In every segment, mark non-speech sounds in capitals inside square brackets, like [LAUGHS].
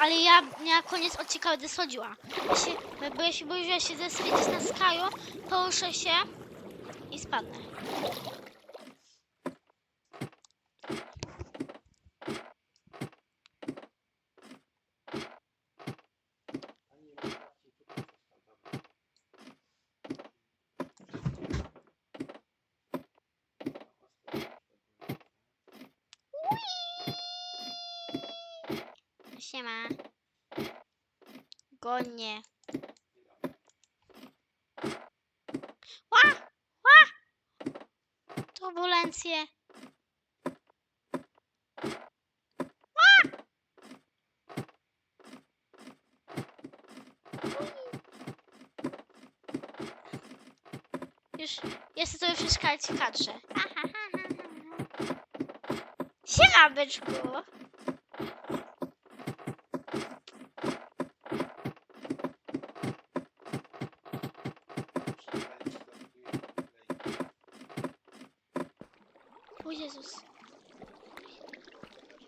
ale ja na koniec odcinka będę schodziła. Ja się, bo ja się boję, że ja się zeswiecić na skaju, poruszę się i spadnę. Ani nie ma taki tutaj coś tam, dobra. Siema. Gonie. Ła! Ła! Turbulencje. Ła! Już, jeszcze sobie przeszkadzać kadrze. Siema, byczku. O Jezus.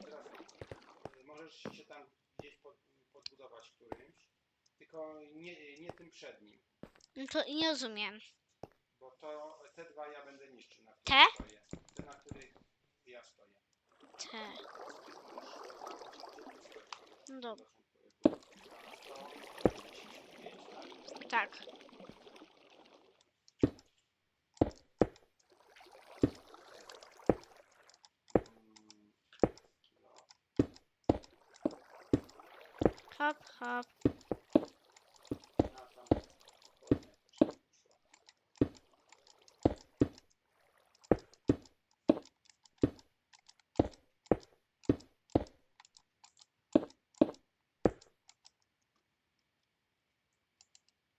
Teraz możesz się tam gdzieś pod, podbudować którymś, tylko nie, nie tym przednim, No to nie rozumiem. bo to te dwa ja będę niszczył. Na Te? stoję. Te, na których ja stoję. Te. No dobra. Tak. Hop, hop.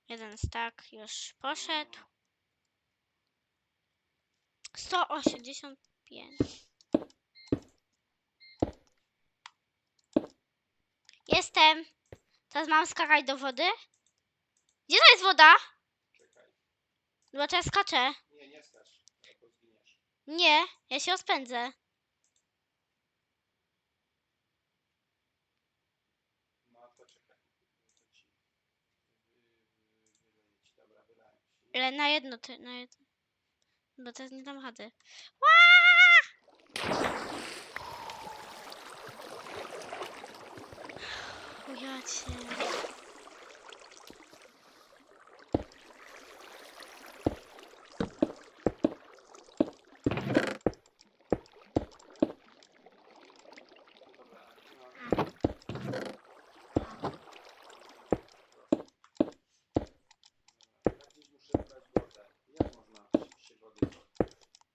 Jeden stack już poszedł. 185. Jestem. Teraz mam skakać do wody? Gdzie to jest woda? Czekaj. Bo teraz skaczę. Nie, nie skacz, zginiesz. Nie, ja się rozpędzę. No to czekaj. To ci. Dobra, wylałem. Ale na jedno ty, na jedno. Bo teraz nie dam rady. Ła! Ja cię. Dobra, no. Ja gdzieś muszę brać wodę. Jak można się wody pozbyć?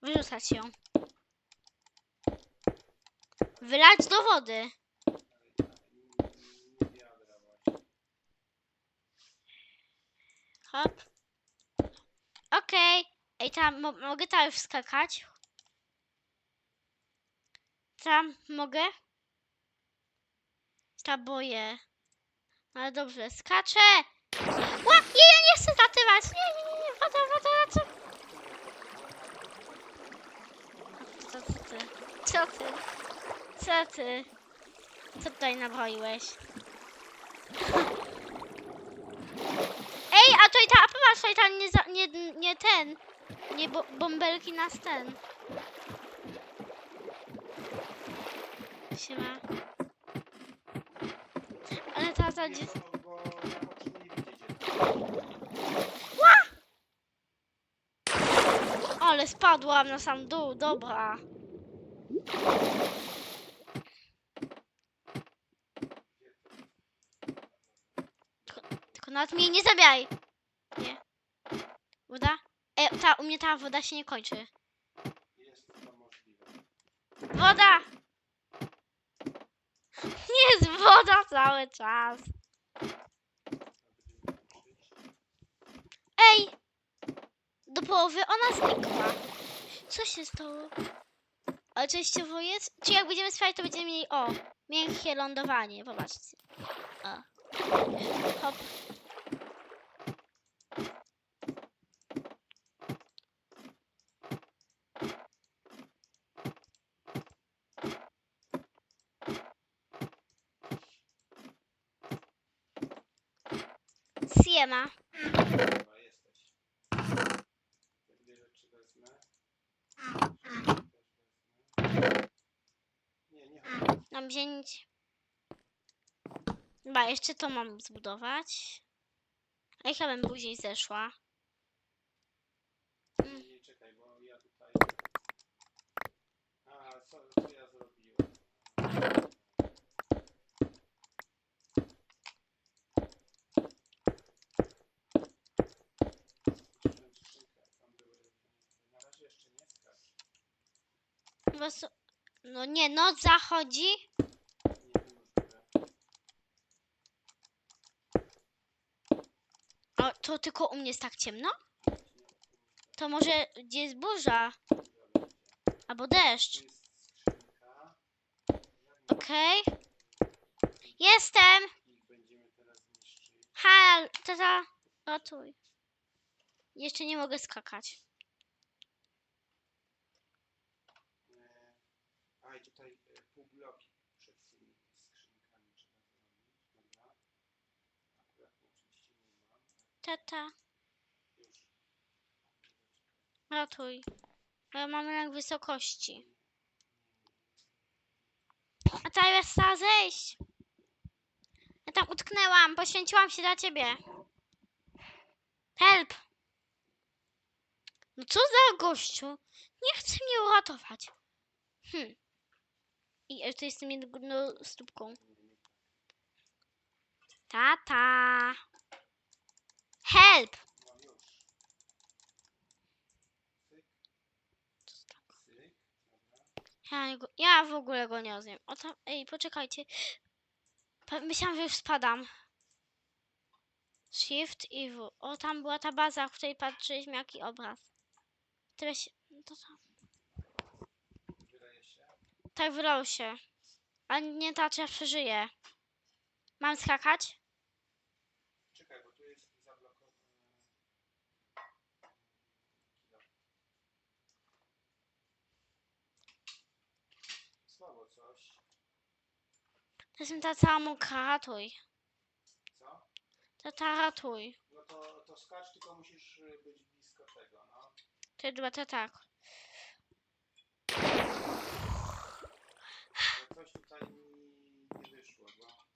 Wyrzucać ją. Wylać do wody. Hop. Okej. Ej, tam mo mogę tam już skakać? Tam mogę? Ta boję. No Ale dobrze, skaczę! Ła! Nie, ja nie chcę zatywać! Nie, nie, nie, nie, woda, woda? Co, co ty? Co ty? Co ty? Co tutaj nabroiłeś? Ej, a to i ta, a popatrz, to i ta nie, za, nie, ten, nie bo, bąbelki nas ten. Siema. Ale ta za Nie, dzie... bo, bo ja potrzebuję widzieć je. Ale spadłam na sam dół, dobra. Tylko, tylko nawet mnie nie zabijaj. Nie. Woda? E, ta, u mnie ta woda się nie kończy. Jest to możliwe. Woda! [LAUGHS] Jest woda cały czas. Ej! Do połowy ona znikła. Co się stało? Ale częściowo jest? Czy jak będziemy spać, to będziemy mieli, o, miękkie lądowanie, popatrzcie. O. Hop. Siema. Dobra, jesteś. Te dwie rzeczy wezmę. Też wezmę. Nie, nie chodź. Mam wziąć... Chyba jeszcze to mam zbudować. A ja bym później zeszła. Nie, nie, czekaj, bo ja tutaj... A, co, co ja zrobiłem? Skrzynkę, tam były- Na razie jeszcze nie skacz. No nie, noc zachodzi. O, to tylko u mnie jest tak ciemno? To może gdzie jest burza? Albo deszcz. Okej. Jestem! Teraz niszczyć. Hal, tata, ratuj. Jeszcze nie mogę skakać. E, A i tutaj e, półbloki przed tymi skrzynkami trzeba zrobić. Dobra. Akurat tu oczywiście nie mam. Tata, ratuj. Ja mam lęk wysokości. A jest chciała zejść. Ja tam utknęłam, poświęciłam się dla ciebie. Help! No co za gościu? Nie chce mnie uratować. Hm. I e, to jest z tym jedną stópką. Tata! Help! Ja, go, ja w ogóle go nie rozumiem. O tam, ej, poczekajcie. Myślałam, że już spadam. Shift i W. O, tam była ta baza, w której patrzyliśmy, jaki obraz. No To się. Tak wylał się. A nie ta, czy ja przeżyję. Mam skakać? Czekaj, bo tu jest zablokowane. Słabo coś. Jestem ta cała mokra, ratuj. Co? Tata, ratuj. No to, to skacz, tylko musisz y, być blisko tego, no. To chyba to tak. Ale coś tutaj mi nie wyszło, bo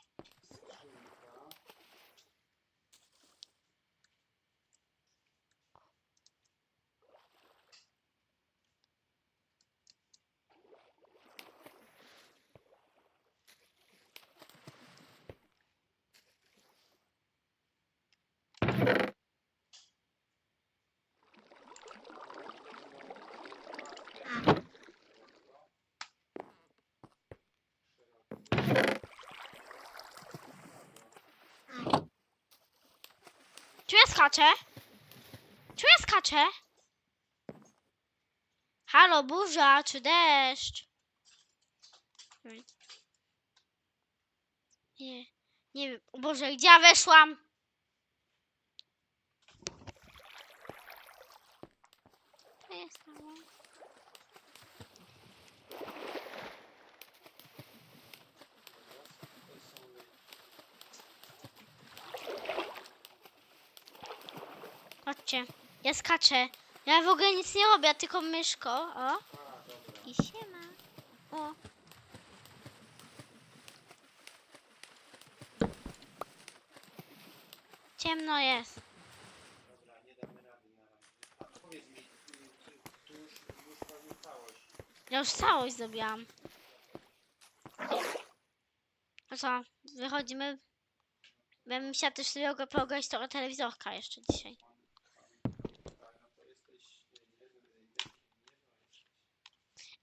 skaczę? Czy ja skaczę? Halo, burza czy deszcz? Nie, nie wiem. O Boże, gdzie ja weszłam? To jest. Chodźcie, ja skaczę. Ja w ogóle nic nie robię, tylko myszko. O, i siema. O. Ciemno jest. Ja już całość zrobiłam. No co, wychodzimy? Bym musiała też sobie ogr- pooglądać tego telewizorka jeszcze dzisiaj. Tak, no to jesteś y, nie, nie, nie, nie,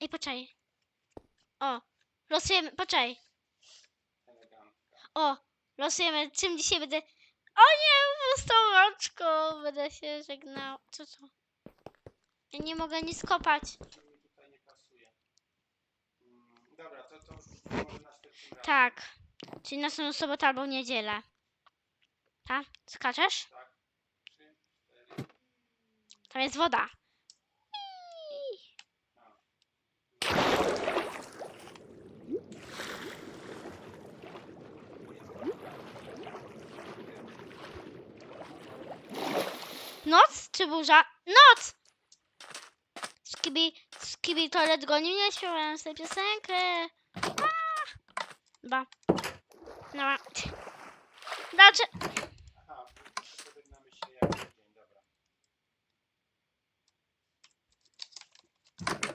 Ej, poczekaj. O, losujemy, poczekaj. O, losujemy, czym dzisiaj będę... O nie, pustą rączką będę się żegnał. Co to? Ja nie mogę nic kopać. Dobra, to, to już może następnym razem. Tak. Czyli następną sobotę albo niedzielę. Tak? Skaczesz? Tak. Trzy, cztery. Tam jest woda. Noc czy burza? Noc! Skibi, skibi toilet goni mnie, śpiewałem sobie piosenkę. Ba. Dobra. Dlaczego?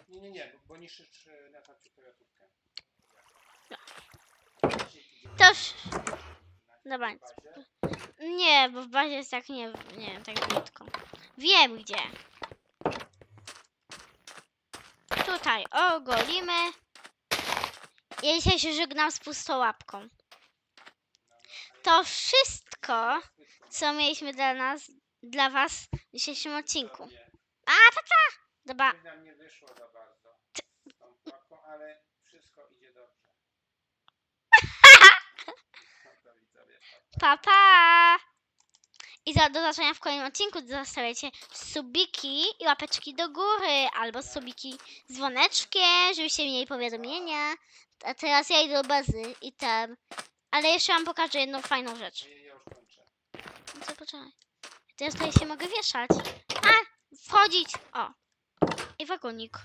Nie, nie, nie, bo, niszczysz e, na tapcie klawiaturkę. To Dobra. Nie, bo w bazie jest tak nie, nie tak brzydko. Wiem gdzie. Tutaj ogolimy. Ja dzisiaj się żegnam z pustołapką. To wszystko, co mieliśmy dla nas, dla was w dzisiejszym odcinku. A, tata! Dobra, Coś nam nie wyszło za bardzo z tą pułapką, ale wszystko idzie dobrze. No to widzowie, pa, pa. I za, do zobaczenia w kolejnym odcinku. Zostawiajcie subiki i łapeczki do góry, albo subiki dzwoneczkiem, żebyście mieli powiadomienia. A teraz ja idę do bazy i tam. Ale jeszcze wam pokażę jedną fajną rzecz. No co, poczekaj. Teraz tutaj się mogę wieszać. A! Wchodzić! O! I wagonik.